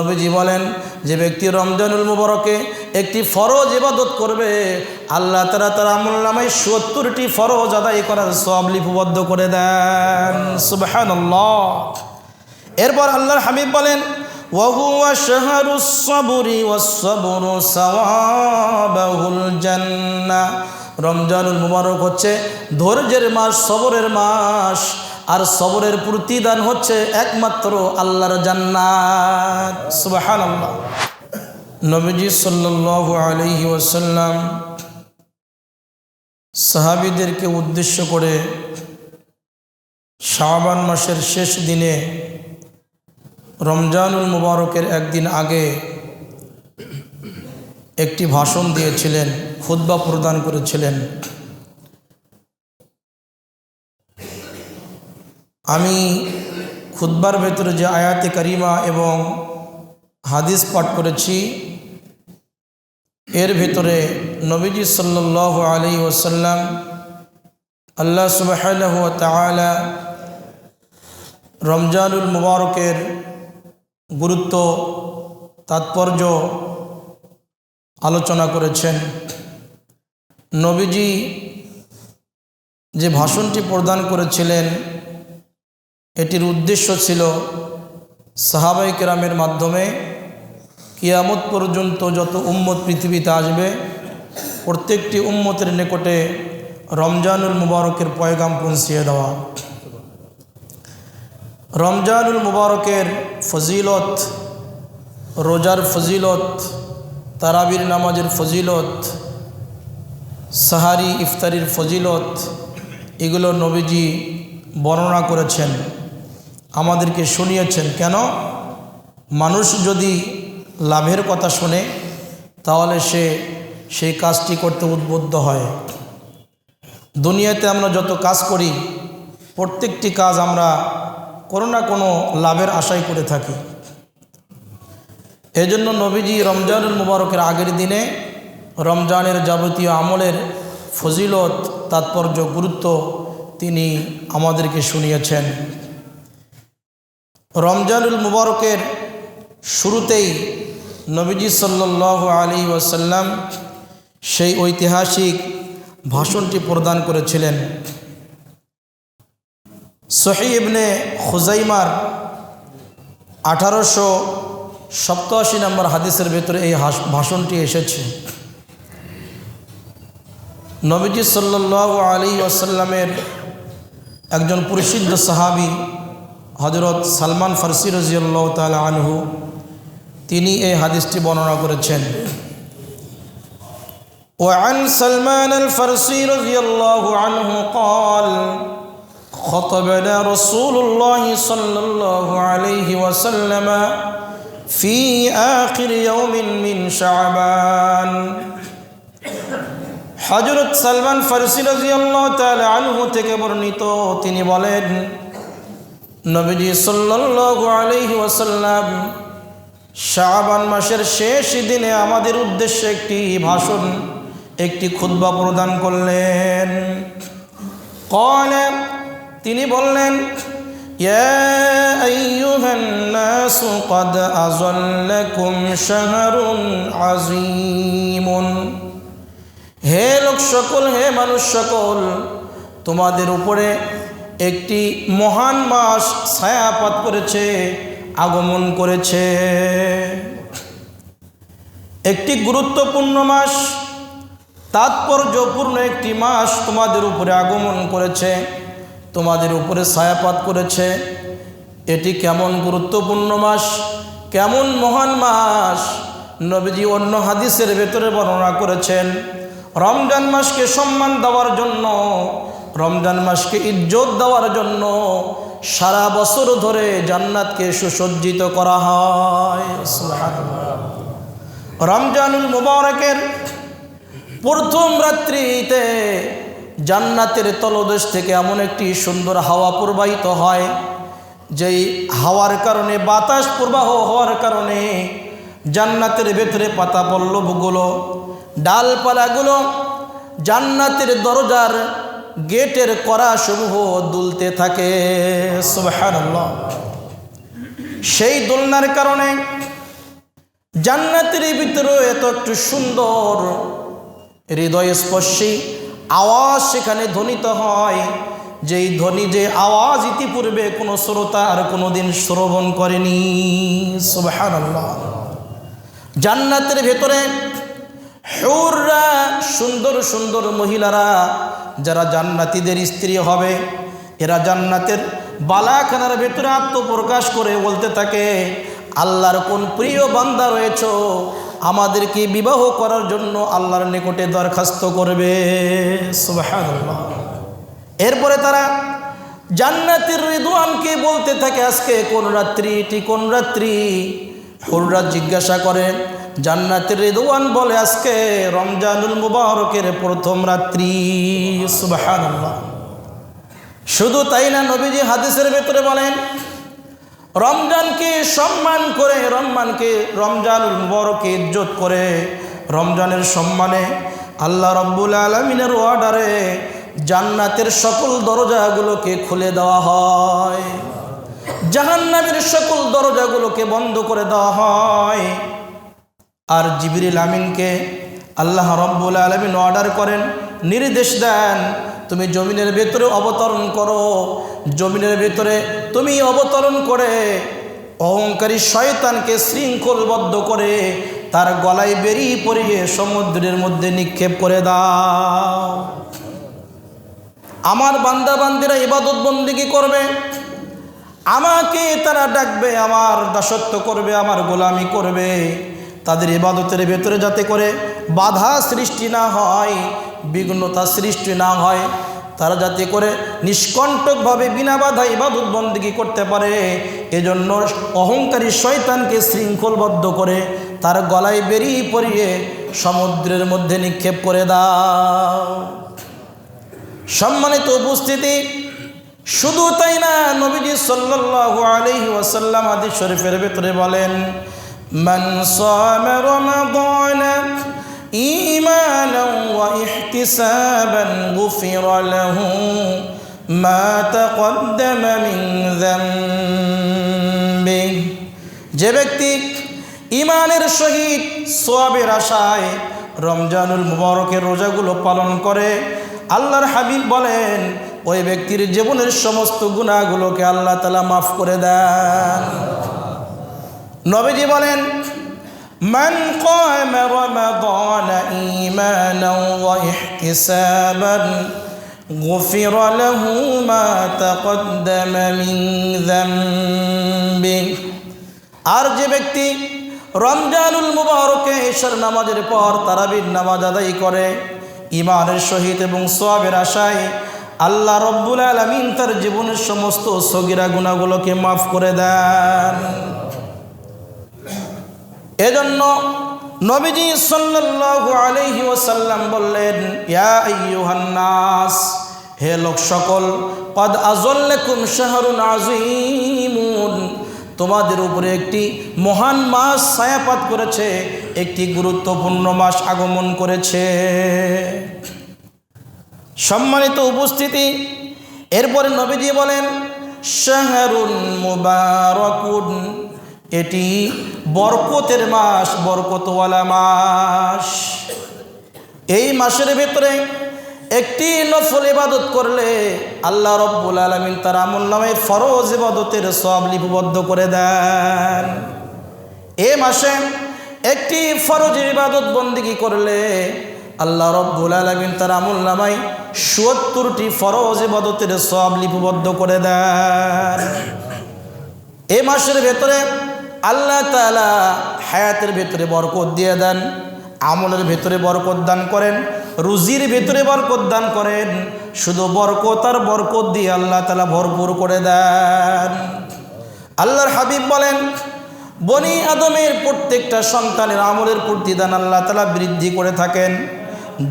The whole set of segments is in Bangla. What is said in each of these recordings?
নবীজি বলেন যে ব্যক্তি রমজানুল মুবারকে একটি ফরজ ইবাদত করবে, আল্লাহ তারা তার আমল নামায় সত্তরটি ফরজ আদায় করার সব লিপিবদ্ধ করে দেন। সুবহান এরপর আল্লাহর হামিদ বলেন রমজানুল মুবারক হচ্ছে ধৈর্যের মাস, সবরের মাস। আর সবরের প্রতিদান হচ্ছে একমাত্র আল্লাহর জান্নাত। সুবহানাল্লাহ। নবীজি সাল্লাল্লাহু আলাইহি ওয়াসাল্লাম সাহাবীদেরকে উদ্দেশ্য করে শাবান মাসের শেষ দিনে রমজানুল মুবারকের একদিন আগে একটি ভাষণ দিয়েছিলেন খুদ্া প্রদান করেছিলেন। আমি খুদ্বার ভেতরে যে আয়াতে কারিমা এবং হাদিস পাঠ করেছি, এর ভেতরে নবীজি সাল্লাহ আলী ওসাল্লাম আল্লাহ সুবাহ রমজানুল মুবারকের গুরুত্ব, তাৎপর্য আলোচনা করেছেন। নবীজি যে ভাষণটি প্রদান করেছিলেন এটির উদ্দেশ্য ছিল সাহাবাই কেরামের মাধ্যমে কিয়ামত পর্যন্ত যত উম্মত পৃথিবীতে আসবে, প্রত্যেকটি উম্মতের নিকটে রমজানুল মুবারকের পয়গাম পৌঁছিয়ে দেওয়া। রমজানুল মুবারকের ফজিলত, রোজার ফজিলত, তারাবির নামাজের ফজিলত, সাহারি ইফতারির ফজিলত, এগুলো নবীজি বর্ণনা করেছেন। আমাদেরকে শুনিয়েছেন। কেন? মানুষ যদি লাভের কথা শোনে, তাহলে সে সেই কাজটি করতে উদ্বুদ্ধ হয়। দুনিয়াতে আমরা যত কাজ করি, প্রত্যেকটি কাজ আমরা কোনো না কোনো লাভের আশাই করে থাকি। এজন্য নবীজি রমজানুল মুবারকের আগের দিনে রমজানের যাবতীয় আমলের ফজিলত, তাৎপর্য, গুরুত্ব তিনি আমাদেরকে শুনিয়েছেন। রমজানুল মুবারকের শুরুতেই নবীজি সাল্লাহ আলী ওয়াসাল্লাম সেই ঐতিহাসিক ভাষণটি প্রদান করেছিলেন। সহিবনে খুজাইমার আঠারোশো সপ্তাশি নম্বর হাদিসের ভেতরে এই ভাষণটি এসেছে। নবীজি সাল্লাহ আলী ওয়াসাল্লামের একজন প্রসিদ্ধ সাহাবি হজরত সালমান ফারসি রাজিউল্লাহ তালা আনহু তিনি এই হাদিসটি বর্ণনা করেছেন وعن سلمان الفرسي رضي الله عنه قال خطبنا رسول الله صلى الله عليه وسلم في آخر يوم من شعبان হজরত সালমান ফারসি রাজিয়াল্লাহ তাআলা আনহু থেকে বর্ণিত তিনি বলেন নবীজি আলাইহি ওয়াসাল্লাম শাহবান মাসের শেষ দিনে আমাদের উদ্দেশ্যে একটি ভাষণ, একটি খুদ্া প্রদান করলেন। কলেন তিনি বললেন হে লোক সকল হে মানুষ সকল তোমাদের উপরে একটি মহান মাস ছায়াপাত করেছে, আগমন করেছে। একটি গুরুত্বপূর্ণ মাস, তাৎপর্যপূর্ণ একটি মাস তোমাদের উপরে আগমন করেছে, তোমাদের উপরে ছায়াপাত করেছে। এটি কেমন গুরুত্বপূর্ণ মাস, কেমন মহান মাস, নবীজি অন্য হাদিসের ভেতরে বর্ণনা করেছেন, রমজান মাসকে সম্মান দেওয়ার জন্য রমজান মাসকে ইজ্জত দেওয়ার জন্য সারা বছর ধরে জান্নাতকে সুসজ্জিত করা হয়। রমজানুল মুবারকের প্রথম রাত্রিতে জান্নাতের তলদেশ থেকে এমন একটি সুন্দর হাওয়া প্রবাহিত হয়, যেই হাওয়ার কারণে, বাতাস প্রবাহ হওয়ার কারণে জান্নাতের ভেতরে পাতা পল্লবগুলো ডালপালাগুলো জান্নাতের দরজার গেটের করা সমূহ দুলতে থাকে। সেই দোলনার কারণে জান্নাতের ভিতরে এত একটু সুন্দর হৃদয় স্পর্শী আওয়াজ সেখানে ধ্বনিত হয়, যেই ধ্বনি যে আওয়াজ ইতিপূর্বে কোনো শ্রোতা আর কোনো দিন শ্রবণ করেনি। জান্নাতের ভেতরে হৌররা সুন্দর সুন্দর মহিলারা যারা জান্নাতীদের স্ত্রী হবে, এরা জান্নাতের বালাখানার ভেতরে আত্মপ্রকাশ করে বলতে থাকে, আল্লাহর কোন প্রিয় বান্দা রয়েছ, আমাদেরকে বিবাহ করার জন্য আল্লাহর নিকটে দরখাস্ত করবে। এরপরে তারা জান্নাতের রিদওয়ানকে বলতে থাকে, আজকে কোন রাত্রি? এটি কোন রাত্রি? হুররা জিজ্ঞাসা করেন জান্নাতের রিদওয়ান বলে আজকে রমজানুল মুবারকের প্রথম রাত্রি। শুধু তাই না নবীজি হাদিসের ভেতরে বলেন, রমজানকে সম্মান করে, রমজানকে, রমজানুল মুবারকে ইজ্জত করে, রমজানের সম্মানে আল্লাহ রব্বুল আলমিনের অর্ডারে জান্নাতের সকল দরজাগুলোকে খুলে দেওয়া হয়। জাহান্নামের সকল দরজাগুলোকে বন্ধ করে দেওয়া হয়। আর জিবরিল আমিনকে আল্লাহ রব্বুল আলমিন অর্ডার করেন, নির্দেশ দেন, তুমি জমিনের ভেতরে অবতরণ করো। জমিনের ভেতরে তুমি অবতরণ করে, অহংকারী শয়তানকে শৃঙ্খলবদ্ধ করে তার গলায় বেরিয়ে পড়িয়ে সমুদ্রের মধ্যে নিক্ষেপ করে দাও। আমার বান্দা বান্দিরা ইবাদত বন্দিগি করবে, আমাকে তারা ডাকবে, আমার দাসত্ব করবে, আমার গোলামি করবে। তাদের ইবাদতের ভেতরে যাতে করে বাধা সৃষ্টি না হয়, বিঘ্নতা সৃষ্টি না হয়, তারা যাতে করে নিষ্কণ্টকভাবে বিনা বাধা ইবাদত বন্দিগি করতে পারে, এজন্য অহংকারী শয়তানকে শৃঙ্খলবদ্ধ করে তার গলায় বেরিয়ে পড়িয়ে সমুদ্রের মধ্যে নিক্ষেপ করে দাও। সম্মানিত উপস্থিতি, শুধু তাই না, নবীজি সাল্লাল্লাহু আলাইহি ওয়াসাল্লাম হাদিস শরীফের ভিতরে বলেন সামা রমাদান ঈমানান ওয়া ইহতিসাবান গুফিরা লাহু মা তাকদ্দামা মিন যামবিহি যে ব্যক্তি ইমানের সহিত সোয়াবের আশায় রমজানুল মুবারকের রোজাগুলো পালন করে, আল্লাহর হাবিব বলেন, ওই ব্যক্তির জীবনের সমস্ত গুণাগুলোকে আল্লাহ তালা মাফ করে দেন। নবীজি বলেন من قام رمضان إيمانا واحتسابا غفر له ما تقدم من ذنبه আর যে ব্যক্তি রমজানুল মুবারকে ঈশ্বর নামাজের পর তারাবির নামাজ আদায় করে ইমানের সহিত এবং সোয়াবের আশায় আল্লাহ রব্বুল আলমিন তার জীবনের সমস্ত সগিরা গুণাগুলোকে মাফ করে দেন এজন্য নবীজি সাল্লাল্লাহু আলাইহি ওয়াসাল্লাম বললেন, ইয়া আইয়ুহান নাস হে লোক সকল, কদ আজল্লাকুম শাহরুন আযীমুন, তোমাদের উপরে একটি মহান মাস ছায়াপাত করেছে, একটি গুরুত্বপূর্ণ মাস আগমন করেছে। সম্মানিত উপস্থিতি, এরপরে নবীজি বলেন, শাহরুন মুবারকুন এটি বরকতের মাস, বরকতওয়ালা মাস। এই মাসের ভেতরে একটি নফল ইবাদত করলে আল্লাহ রব্বুল আলমিন তার আমল নামে ফরজ ইবাদতের সব লিপিবদ্ধ করে দেন। এ মাসে একটি ফরজ ইবাদত বন্দিগি করলে আল্লাহ রব্বুল আলমিন তার আমল নামায় সত্তরটি ফরজ ইবাদতের সব লিপিবদ্ধ করে দেন। এ মাসের ভেতরে আল্লাহ তালা হায়াতের ভেতরে বরকত দিয়ে দেন, আমলের ভেতরে বরকত দান করেন, রুজির ভেতরে বরকত দান করেন, শুধু বরকত আর বরকত দিয়ে আল্লাহ তালা ভরপুর করে দেন। আল্লাহর হাবিব বলেন, বনি আদমের প্রত্যেকটা সন্তানের আমলের প্রতিদান আল্লাহ তালা বৃদ্ধি করে থাকেন।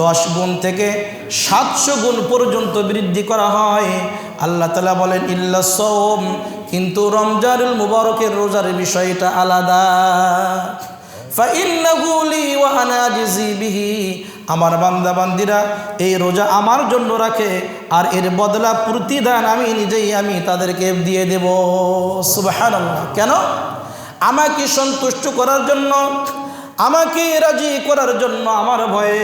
দশ গুণ থেকে সাতশো গুণ পর্যন্ত বৃদ্ধি করা হয়। আল্লাহ তালা বলেন, ইল্লা সোম কিন্তু রমজানুল মুবারকের রোজার বিষয়টা আলাদা। আমার বান্দা বান্দিরা এই রোজা আমার জন্য রাখে, আর এর বদলা প্রতিদান আমি নিজেই, আমি তাদেরকে দিয়ে দেব। সুবাহ কেন? আমাকে সন্তুষ্ট করার জন্য, আমাকে রাজি করার জন্য আমার ভয়ে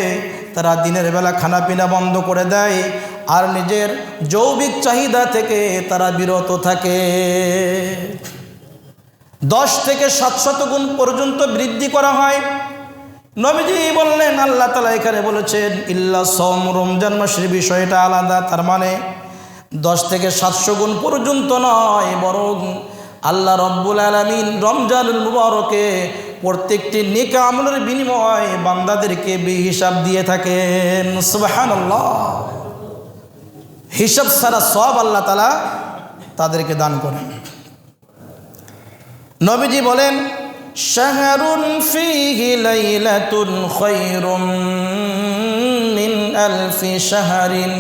তারা দিনের বেলা খানাপিনা বন্ধ করে দেয় আর নিজের যৌবিক চাহিদা থেকে তারা বিরত থাকে। দশ থেকে সাতশত গুণ পর্যন্ত বৃদ্ধি করা হয়। নবীজি বললেন, আল্লাহ তালা এখানে বলেছেন, ইল্লা সম রমজান মাসের বিষয়টা আলাদা, তার মানে দশ থেকে সাতশো গুণ পর্যন্ত নয়, বরং আল্লাহ রব্বুল আলমিন রমজানুল মুবারকে প্রত্যেকটি নিকা আমলের বিনিময়ে বান্দাদেরকে হিসাব দিয়ে থাকেন। সুবাহান হিসাব ছাড়া সব আল্লাহ তালা তাদেরকে দান করেন। নবীজি বলেন, শাহরুন ফিহি লাইলাতুন খায়রুম মিন আলফি শাহরিন।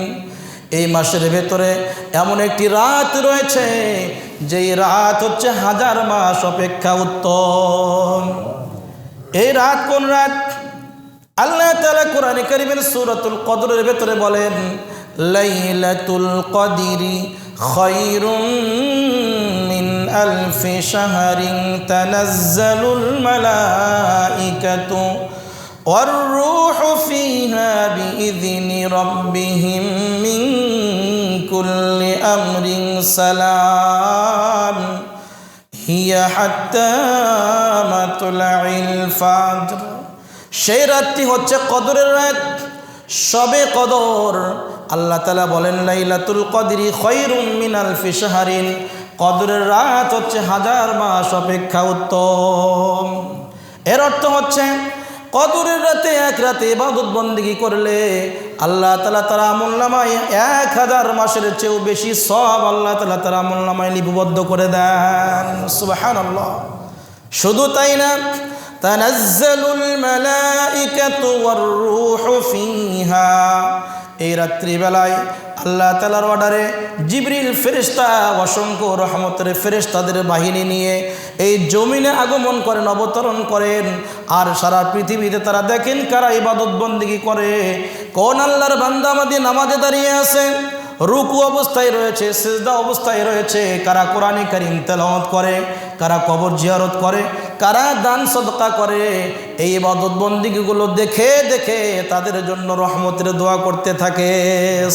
এই মাসের ভেতরে এমন একটি রাত রয়েছে যেই রাত হচ্ছে হাজার মাস অপেক্ষা উত্তম এই রাত কোন রাত আল্লাহ তালা কোরআন করিমের সুরতুল কদরের ভেতরে বলেন লাইলাতুল কদিরি খৈরুম মিন আলফি শাহরিন তানাজ্জালুল মালাইকাতু والروح فيها بإذن ربهم من كل أمر سلام هي حتى مطلع الفجر সেই রাতটি হচ্ছে কদরের রাত সবে কদর আল্লাহ তালা বলেন লাইলাতুল কদরি খৈরুম মিনাল ফিসাহারিন কদরের রাত হচ্ছে হাজার মাস অপেক্ষা উত্তম এর অর্থ হচ্ছে কদরের রাতে, এক রাতে ইবাদত বন্দিগি করলে আল্লাহ তালা তারা আমল্লামায় এক হাজার মাসের চেয়েও বেশি সব আল্লাহ তালা তারা মোল্লামায় লিপিবদ্ধ করে দেন। আল্লাহ শুধু তাই না, তানাজ্জালুল মালাইকাতু ওয়ার রূহু ফিহা। এই রাত্রিবেলায় আল্লাহ তালার অর্ডারে জিবরিল ফেরিস্তা অসংখ্য রহমতের ফেরিস্তাদের বাহিনী নিয়ে এই জমিনে আগমন করেন, অবতরণ করেন। আর সারা পৃথিবীতে তারা দেখেন কারা ইবাদত বন্দিগি করে। কোন আল্লাহর বান্দামাদি নামাজে দাঁড়িয়ে আছে? রুকু অবস্থায় রয়েছে, সেজদা অবস্থায় রয়েছে। কারা কোরআনী কারিম করে, কারা কবর জিয়ারত করে কারা দান সদকা করে? এই ইবাদত বন্দিগুলো দেখে দেখে তাদের জন্য রহমতের দোয়া করতে থাকে।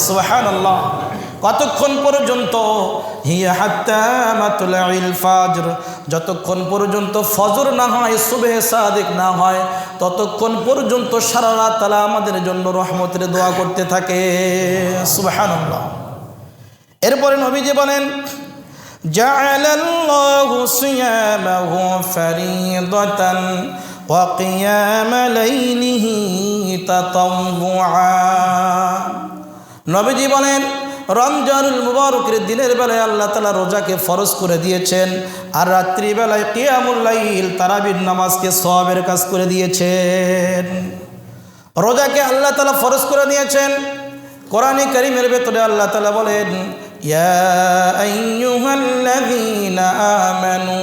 সোহান কতক্ষণ পর্যন্ত? হিয়া যতক্ষণ পর্যন্ত ফজর না হয় শুভে সাদিক না হয়, ততক্ষণ পর্যন্ত সারা রাত তালা আমাদের জন্য রহমতের দোয়া করতে থাকে। সুবাহান এরপরে নবীজি বলেন جعل الله صيامه فريضة وقيام ليله تطوعا নবীজি বলেন রমজানুল মুবারকের দিনের বেলায় আল্লাহ তালা রোজাকে ফরজ করে দিয়েছেন আর রাত্রিবেলায় কিয়ামুল্লাইল তারাবির নামাজকে সবের কাজ করে দিয়েছেন রোজাকে আল্লাহ তালা ফরজ করে দিয়েছেন কোরআনে করিমের ভেতরে আল্লাহ তালা বলেন আমানু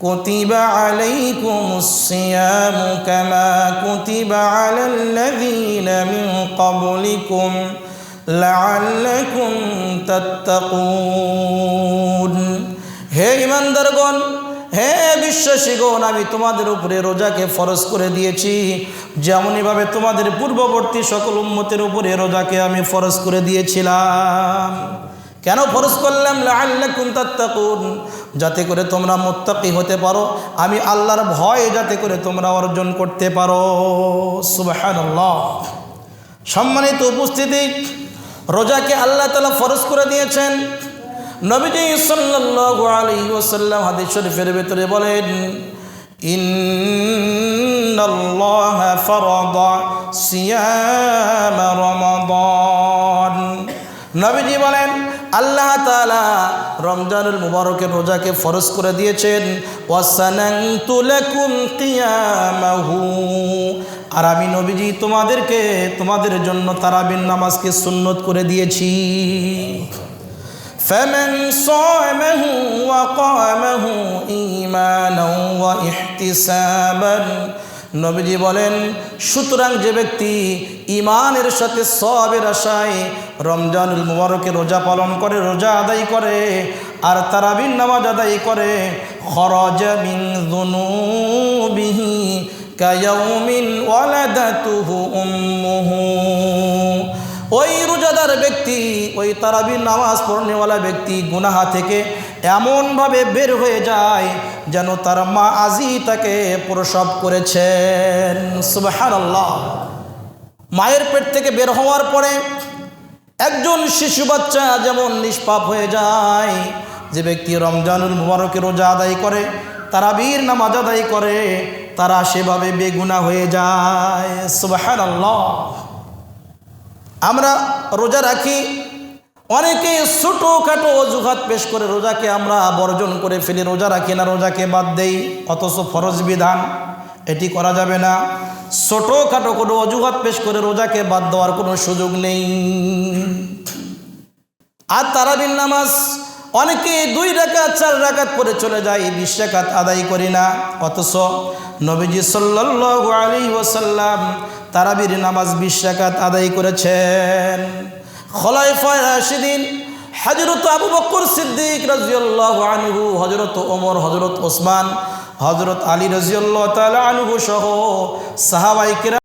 كتب عليكم الصيام كما كتب على الذين من قبلكم লাআল্লাকুম তাত্তাকুন হে ইমানদারগণ হে বিশ্বাসীগণ আমি তোমাদের উপরে রোজাকে ফরজ করে দিয়েছি যেমনইভাবে তোমাদের পূর্ববর্তী সকল উম্মতের উপরে রোজাকে আমি ফরজ করে দিয়েছিলাম কেন ফরজ করলাম? লাআল্লাকুম তাত্তাকুন। যাতে করে তোমরা মোত্তাকি হতে পারো। আমি আল্লাহর ভয় যাতে করে তোমরা অর্জন করতে পারো। সুবহানাল্লাহ। সম্মানিত উপস্থিতি, রোজাকে আল্লাহ তালা ফরজ করে দিয়েছেন। নবীজি সাল্লাল্লাহু আলাইহি ওয়াসাল্লাম হাদিস শরীফের ভেতরে বলেন নবীজি বলেন আল্লাহ তালা রমজানুল মুবারকের রোজাকে ফরজ করে দিয়েছেন ওয়াসানান্তুলাকুম কিয়ামাহু আর আমি নবীজি তোমাদেরকে তোমাদের জন্য তারাবিন নামাজকে সুন্নত করে দিয়েছি فمن صامه وقامه إيمانا واحتسابا নবীজি বলেন, সুতরাং যে ব্যক্তি ইমানের সাথে সবের আশায় রমজানুল মুবারকে রোজা পালন করে, রোজা আদায় করে আর তারাবিন নামাজ আদায় করে, খরজ বিন দুনুবিহি কায়াউমিন উম্মুহু। ওই রোজাদার ব্যক্তি, ওই তারাবির নামাজ পড়নেওয়ালা ব্যক্তি গুনাহা থেকে এমনভাবে বের হয়ে যায় যেন তার মা আজি তাকে প্রসব করেছেন। সুবহানাল্লাহ। মায়ের পেট থেকে বের হওয়ার পরে একজন শিশু বাচ্চা যেমন নিষ্পাপ হয়ে যায়, যে ব্যক্তি রমজানুল মুবারকে রোজা আদায় করে, তারাবির নামাজ আদায় করে, তারা সেভাবে বেগুনা হয়ে যায়। সুবহানাল্লাহ। আমরা রোজা রাখি অনেকে ছোটোখাটো অজুহাত পেশ করে রোজাকে আমরা বর্জন করে ফেলি। রোজা রাখি না, রোজাকে বাদ দেই, অথচ ফরজ বিধান, এটি করা যাবে না। ছোটোখাটো কোনো অজুহাত পেশ করে রোজাকে বাদ দেওয়ার কোনো সুযোগ নেই। আর তারাবিন নামাজ, অনেকে দুই রাকাত, চার রাকাত পরে চলে যায়, বিশ রাকাত আদায় করি না। অথচ নবীজি সাল্লাল্লাহু আলাইহি ওয়াসাল্লাম তারাবির নামাজ বিশ রাকাত আদায় করেছেন। খলাইফায় রাশিদিন হজরত আবু বকর সিদ্দিক রাজিউল্লাহ আনহু হজরত ওমর হজরত ওসমান হজরত আলী রাজিউল্লাহ তাআলা আনহু সহ সাহাবাইকেরা